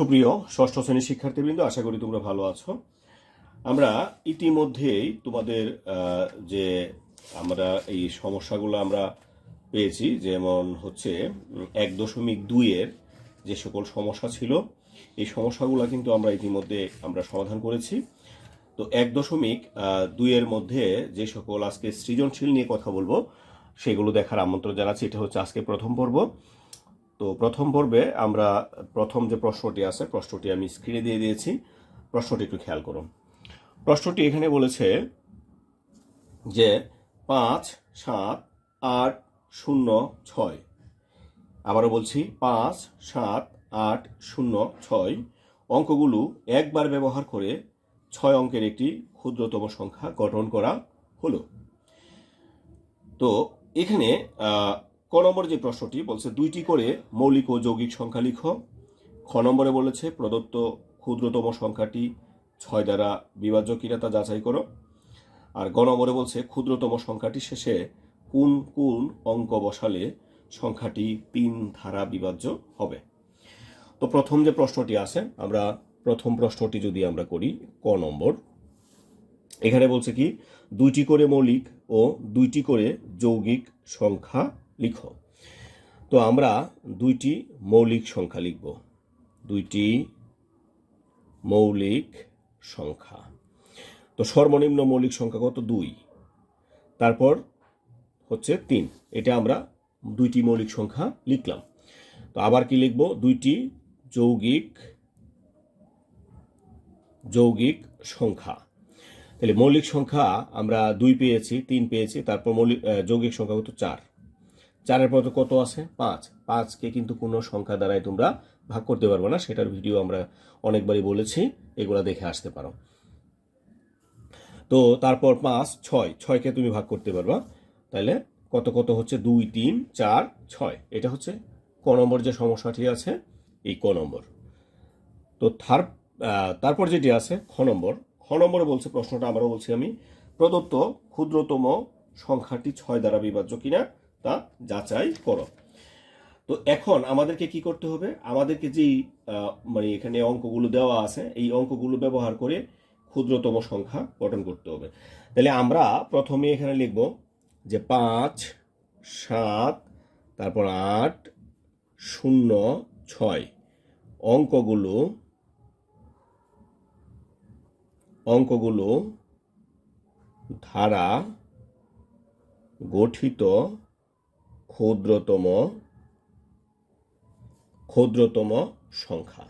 সুপ্রিয় ষষ্ঠ শ্রেণির শিক্ষার্থীবৃন্দ, আশা করি তোমরা ভালো আছো। আমরা ইতিমধ্যেই তোমাদের যে আমরা এই সমস্যাগুলো আমরা পেয়েছি, যেমন হচ্ছে এক দশমিক দুইয়ের যে সকল সমস্যা ছিল, এই সমস্যাগুলো কিন্তু আমরা ইতিমধ্যে আমরা সমাধান করেছি। তো এক দশমিক দুইয়ের মধ্যে যে সকল আজকে সৃজনশীল নিয়ে কথা বলব, সেগুলো দেখার আমন্ত্রণ জানাচ্ছি। এটা হচ্ছে আজকে প্রথম পর্ব। তো প্রথম পর্বে আমরা প্রথম যে প্রশ্নটি আছে, প্রশ্নটি আমি স্ক্রিনে দিয়ে দিয়েছি। প্রশ্নটি একটু খেয়াল করুন। প্রশ্নটি এখানে বলেছে যে পাঁচ, সাত, আট, শূন্য, ছয়। আবারও বলছি, পাঁচ, সাত, আট, শূন্য, ছয় অঙ্কগুলো একবার ব্যবহার করে ছয় অঙ্কের একটি ক্ষুদ্রতম সংখ্যা গঠন করা হলো। তো এখানে ক নম্বর যে প্রশ্নটি বলছে, দুইটি করে মৌলিক ও যৌগিক সংখ্যা লিখো। খ নম্বরে বলেছে, প্রদত্ত ক্ষুদ্রতম সংখ্যাটি ছয় দ্বারা বিভাজ্য কিনা তা যাচাই করো। আর গ নম্বরে বলছে, ক্ষুদ্রতম সংখ্যাটি শেষে কোন কোন অঙ্ক বসালে সংখ্যাটি তিন ধারা বিভাজ্য হবে। তো প্রথম যে প্রশ্নটি আছে, আমরা প্রথম প্রশ্নটি যদি আমরা করি, ক নম্বর, এখানে বলছে কি, দুইটি করে মৌলিক ও দুইটি করে যৌগিক সংখ্যা লিখো। তো আমরা দুইটি মৌলিক সংখ্যা লিখব। দুইটি মৌলিক সংখ্যা। তো সর্বনিম্ন মৌলিক সংখ্যা কত? দুই। তারপর হচ্ছে তিন। এটা আমরা দুইটি মৌলিক সংখ্যা লিখলাম। তো আবার কি লিখব? দুইটি যৌগিক যৌগিক সংখ্যা। তাহলে মৌলিক সংখ্যা আমরা দুই পেয়েছি, তিন পেয়েছি, তারপর মৌলিক যৌগিক সংখ্যা কত? চার। চারের পর কত আছে? পাঁচ। পাঁচকে কিন্তু কোনো সংখ্যা দ্বারাই তোমরা ভাগ করতে পারবে না। সেটার ভিডিও আমরা অনেকবারই বলেছি, এগুলা দেখে আসতে পারো। তো তারপর পাঁচ, ছয়। ছয়কে তুমি ভাগ করতে পারবা। তাহলে কত কত হচ্ছে? দুই, তিন, চার, ছয়। এটা হচ্ছে ক নম্বর যে সমস্যাটি আছে, এই ক নম্বর। তো থার তারপর যেটি আছে, খ নম্বর। খ নম্বরে বলছে, প্রশ্নটা আবারও বলছি আমি, প্রদত্ত ক্ষুদ্রতম সংখ্যাটি ছয় দ্বারা বিভাজ্য কিনা? তা যাচাই করো। তো এখন আমাদেরকে কি করতে হবে? আমাদেরকে যেই মানে এখানে অঙ্কগুলো দেওয়া আছে, এই অঙ্কগুলো ব্যবহার করে ক্ষুদ্রতম সংখ্যা গঠন করতে হবে। তাহলে আমরা প্রথমে এখানে লিখব যে পাঁচ, সাত, তারপর আট, শূন্য, ছয়। অঙ্কগুলো অঙ্কগুলো ধারা গঠিত ক্ষুদ্রতম ক্ষুদ্রতম সংখ্যা।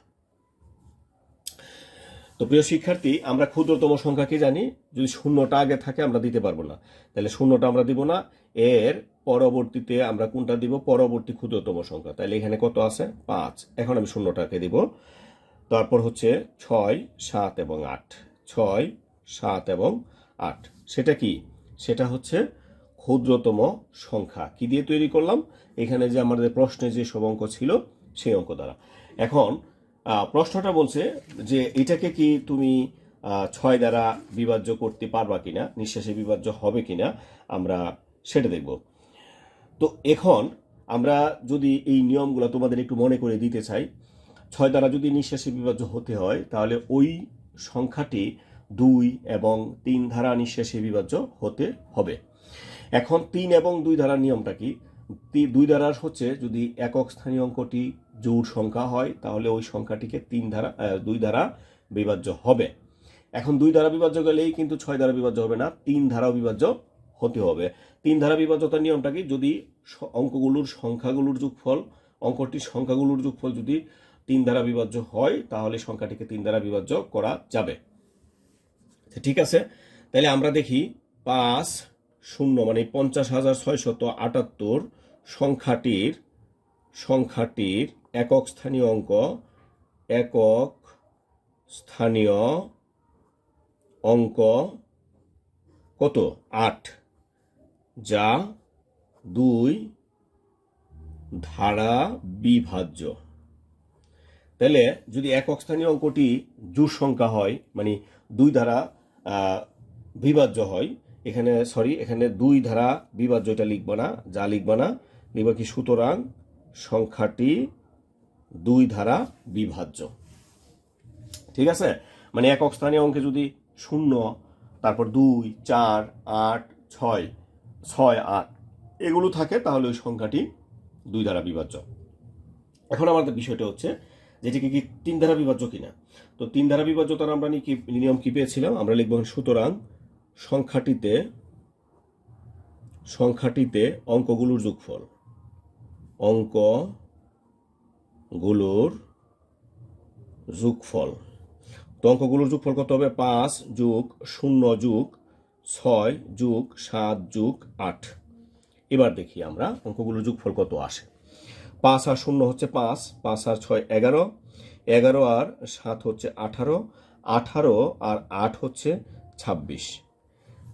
তো প্রিয় শিক্ষার্থী, আমরা ক্ষুদ্রতম সংখ্যা কি জানি? যদি শূন্যটা আগে থাকে, আমরা দিতে পারব না। তাহলে শূন্যটা আমরা দিব না। এর পরবর্তীতে আমরা কোনটা দিব? পরবর্তী ক্ষুদ্রতম সংখ্যা। তাহলে এখানে কত আছে? পাঁচ। এখন আমি শূন্যটাকে দিব। তারপর হচ্ছে ছয়, সাত এবং আট। ছয়, সাত এবং আট। সেটা কি? সেটা হচ্ছে ক্ষুদ্রতম সংখ্যা। কি দিয়ে তৈরি করলাম? এখানে যে আমাদের প্রশ্নে যে সব অঙ্ক ছিল, সেই অঙ্ক দ্বারা। এখন প্রশ্নটা বলছে যে এটাকে কি তুমি ছয় দ্বারা বিভাজ্য করতে পারবা কিনা, নিঃশ্বাসে বিভাজ্য হবে কিনা, আমরা সেটা দেখব। তো এখন আমরা যদি এই নিয়মগুলো তোমাদের একটু মনে করে দিতে চাই, ছয় দ্বারা যদি নিঃশ্বাসে বিভাজ্য হতে হয়, তাহলে ওই সংখ্যাটি দুই এবং তিন ধারা নিঃশ্বাসে বিভাজ্য হতে হবে। এখন তিন এবং দুই ধারার নিয়মটা কি? দুই ধারার হচ্ছে যদি একক স্থানীয় অঙ্কটি জোর সংখ্যা হয়, তাহলে ওই সংখ্যাটিকে তিন ধারা দুই ধারা বিভাজ্য হবে। এখন দুই ধারা বিভাজ্য গেলেই কিন্তু ছয় ধারা বিভাজ্য হবে না, তিন ধারা বিভাজ্য হতে হবে। তিন ধারা বিভাজ্যতার নিয়মটা কি? যদি অঙ্কগুলোর সংখ্যাগুলোর যোগফল, অঙ্কটির সংখ্যাগুলোর যোগফল যদি তিন দ্বারা বিভাজ্য হয়, তাহলে সংখ্যাটিকে তিন দ্বারা বিভাজ্য করা যাবে। তো ঠিক আছে? তাহলে আমরা দেখি পাঁচ শূন্য মানে পঞ্চাশ হাজার ছয়শত আটাত্তর সংখ্যাটির সংখ্যাটির একক স্থানীয় অঙ্ক, একক স্থানীয় অঙ্ক কত? আট। যা দুই ধারা বিভাজ্য। তাহলে যদি একক স্থানীয় অঙ্কটি জোড় সংখ্যা হয় মানে দুই ধারা বিভাজ্য হয় এখানে সরি এখানে দুই ধারা বিভাজ্য এটা লিখবা না, যা লিখবা না, লিখবা কি সুতরাং সংখ্যাটি দুই ধারা বিভাজ্য। ঠিক আছে? মানে একক স্থানীয় অঙ্কে যদি শূন্য, তারপর দুই, চার, আট, ছয় ছয়, আট, এগুলো থাকে, তাহলে ওই সংখ্যাটি দুই দ্বারা বিভাজ্য। এখন আমাদের বিষয়টা হচ্ছে যে এটিকে কি তিন ধারা বিভাজ্য কিনা? তো তিন দ্বারা বিভাজ্যতার আমরা নিয়ম কি পেয়েছিলাম? আমরা লিখব সুতরাং সংখ্যাটিতে সংখ্যাটিতে অঙ্কগুলোর যোগফল। অঙ্কগুলোর যোগফল। তো অঙ্কগুলোর যোগফল কত হবে? পাঁচ যোগ শূন্য যোগ ছয় যোগ সাত যোগ আট। এবার দেখি আমরা অঙ্কগুলোর যোগফল কত আসে। পাঁচ আর শূন্য হচ্ছে পাঁচ পাঁচ আর ছয় এগারো এগারো আর সাত হচ্ছে আঠারো আঠারো আর আট হচ্ছে ছাব্বিশ।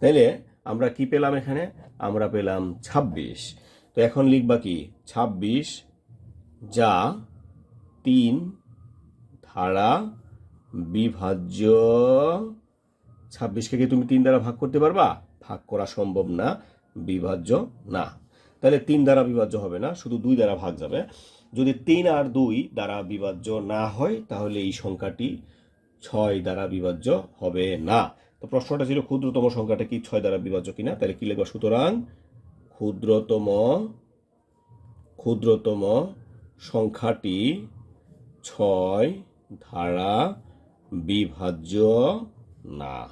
তাইলে আমরা কি পেলাম এখানে? আমরা পেলাম ছাব্বিশ। তো এখন লিখবা কি? ছাব্বিশ যা তিন ধারা বিভাজ্য ছাব্বিশকে কি তুমি তিন দ্বারা ভাগ করতে পারবা? ভাগ করা সম্ভব না, বিভাজ্য না। তাহলে তিন দ্বারা বিভাজ্য হবে না, শুধু দুই দ্বারা ভাগ যাবে। যদি তিন আর দুই দ্বারা বিভাজ্য না হয়, তাহলে এই সংখ্যাটি ছয় দ্বারা বিভাজ্য হবে না। তো প্রশ্নটা ছিল ক্ষুদ্রতম সংখ্যাটা কি ছয় দ্বারা বিভাজ্য কিনা? তাহলে কি লিখবা? সুতরাং ক্ষুদ্রতম ক্ষুদ্রতম সংখ্যাটি ছয় ধারা বিভাজ্য না।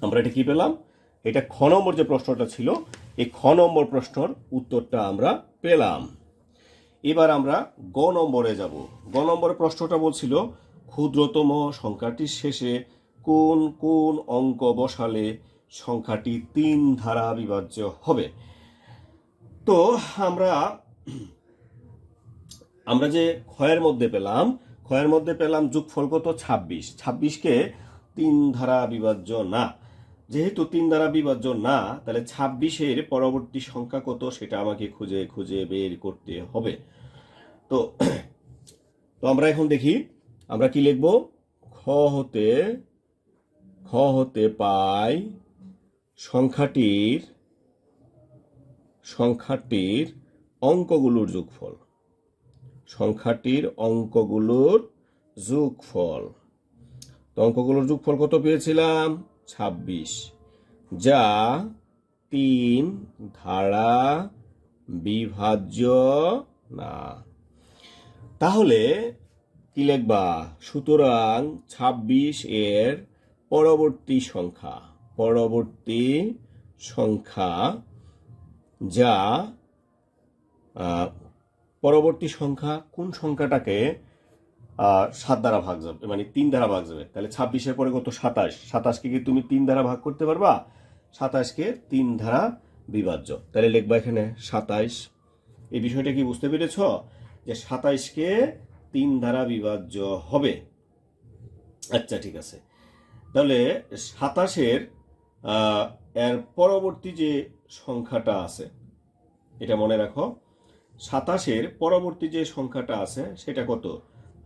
আমরা এটা কি পেলাম? এটা খ নম্বর যে প্রশ্নটা ছিল, এই খ নম্বর প্রশ্নর উত্তরটা আমরা পেলাম। এবার আমরা গ নম্বরে যাব। গ নম্বরের প্রশ্নটা বলছিল, ক্ষুদ্রতম সংখ্যাটির শেষে কোন কোন অঙ্ক বসালে সংখ্যাটি তিন ধারা বিভাজ্য হবে? তো আমরা আমরা যে ক্ষয়ের মধ্যে পেলাম, ক্ষয়ের মধ্যে পেলাম যোগফল কত? ছাব্বিশ। ছাব্বিশকে তিন ধারা বিভাজ্য না। যেহেতু তিন দ্বারা বিভাজ্য না, তাহলে ছাব্বিশের পরবর্তী সংখ্যা কত? সেটা আমাকে খুঁজে খুঁজে বের করতে হবে। তো তো আমরা এখন দেখি, আমরা কি লিখব? খ হতে খ হতে পাই সংখ্যাটির সংখ্যাটির অঙ্কগুলোর যোগফল। সংখ্যাটির অঙ্কগুলোর যোগফল। তো অঙ্কগুলোর যোগফল কত পেয়েছিলাম? ছাব্বিশ। যা তিন ধারা বিভাজ্য না। তাহলে কি লিখবা? সুতরাং ছাব্বিশ এর পরবর্তী সংখ্যা পরবর্তী সংখ্যা যা পরবর্তী সংখ্যা কোন সংখ্যাটাকে সাত দ্বারা ভাগ যাবে মানে তিন দ্বারা ভাগ যাবে? তাহলে ছাব্বিশের পরে কত? সাতাশ। সাতাশকে কি তুমি তিন দ্বারা ভাগ করতে পারবা? সাতাশকে তিন ধারা বিভাজ্য। তাহলে লিখবা এখানে সাতাইশ এই বিষয়টা কি বুঝতে পেরেছ? যে সাতাইশকে তিন ধারা বিভাজ্য হবে। আচ্ছা ঠিক আছে। তাহলে সাতাশের এর পরবর্তী যে সংখ্যাটা আছে, এটা মনে রাখো, সাতাশের পরবর্তী যে সংখ্যাটা আছে, সেটা কত?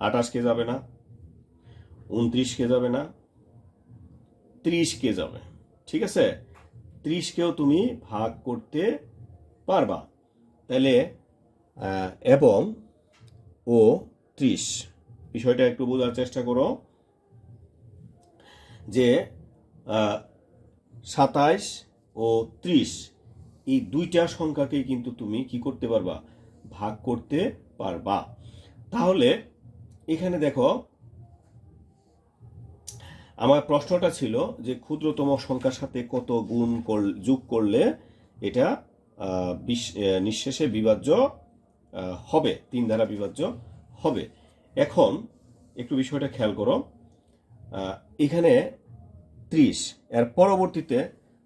আঠাশকে যাবে না, উনত্রিশকে যাবে না, ত্রিশকে যাবে, ঠিক আছে? ত্রিশকেও তুমি ভাগ করতে পারবা। তাহলে এবং ও ত্রিশ। বিষয়টা একটু বোঝার চেষ্টা করো। যে সাতাইশ ও ত্রিশ, এই দুইটা সংখ্যাকে কিন্তু তুমি কি করতে পারবা? ভাগ করতে পারবা। তাহলে, এখানে দেখো, আমার প্রশ্নটা ছিল যে ক্ষুদ্রতম সংখ্যার সাথে কত গুণ কর- যোগ করলে এটা নিঃশেষে বিভাজ্য হবে, তিন দ্বারা বিভাজ্য হবে। এখন, একটু বিষয়টা খেয়াল করো। এখানে ত্রিশ। এর পরবর্তীতে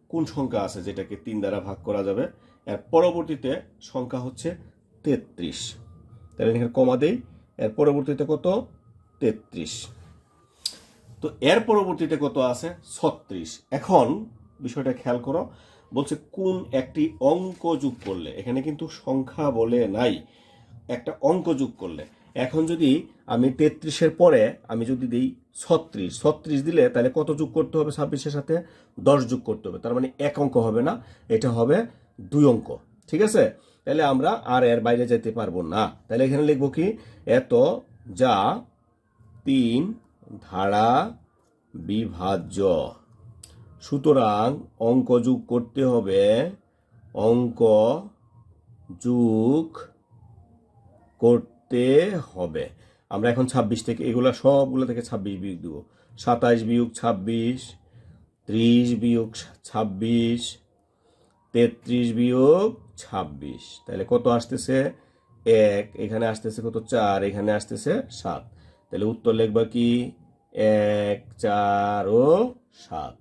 কোন সংখ্যা আছে যেটাকে তিন দ্বারা ভাগ করা যাবে? এর পরবর্তীতে সংখ্যা হচ্ছে তেত্রিশ। তাহলে এখানে কমা দেই। এর পরবর্তীতে কত? তেত্রিশ। তো এর পরবর্তীতে কত আছে? ছত্রিশ। এখন বিষয়টা খেয়াল করো। বলছে কোন একটি অঙ্ক যোগ করলে, এখানে কিন্তু সংখ্যা বলে নাই, একটা অঙ্ক যোগ করলে এখন যদি আমি তেত্রিশের পরে আমি যদি দিই ছত্রিশ ছত্রিশ দিলে তাহলে কত যোগ করতে হবে ছাব্বিশের সাথে? দশ যোগ করতে হবে। তার মানে এক অঙ্ক হবে না, এটা হবে দুই অঙ্ক। ঠিক আছে? তাহলে আমরা আর এর বাইরে যেতে পারব না। তাহলে এখানে লিখব কি? এত যা তিন ধারা বিভাজ্য। সুতরাং অঙ্ক যোগ করতে হবে, অঙ্ক যোগ করতে হবে। আমরা এখন ছাব্বিশ থেকে, এগুলো সবগুলো থেকে ছাব্বিশ বিয়োগ দেবো। সাতাইশ বিয়োগ ছাব্বিশ, ত্রিশ বিয়োগ ছাব্বিশ, তেত্রিশ বিয়োগ ছাব্বিশ। তাহলে কত আসতেছে? এক, এখানে আসতেছে কত? চার, এখানে আসতেছে সাত। তাহলে উত্তর লিখবা কি? এক, চার ও সাত।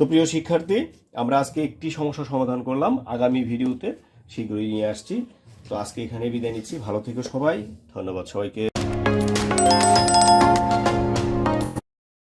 তো প্রিয় শিক্ষার্থী, আমরা আজকে একটি সমস্যা সমাধান করলাম। আগামী ভিডিওতে শীঘ্রই নিয়ে আসছি। তো আজকে এখানে বিদায় নিচ্ছি। ভালো থেকো সবাই। ধন্যবাদ সবাইকে।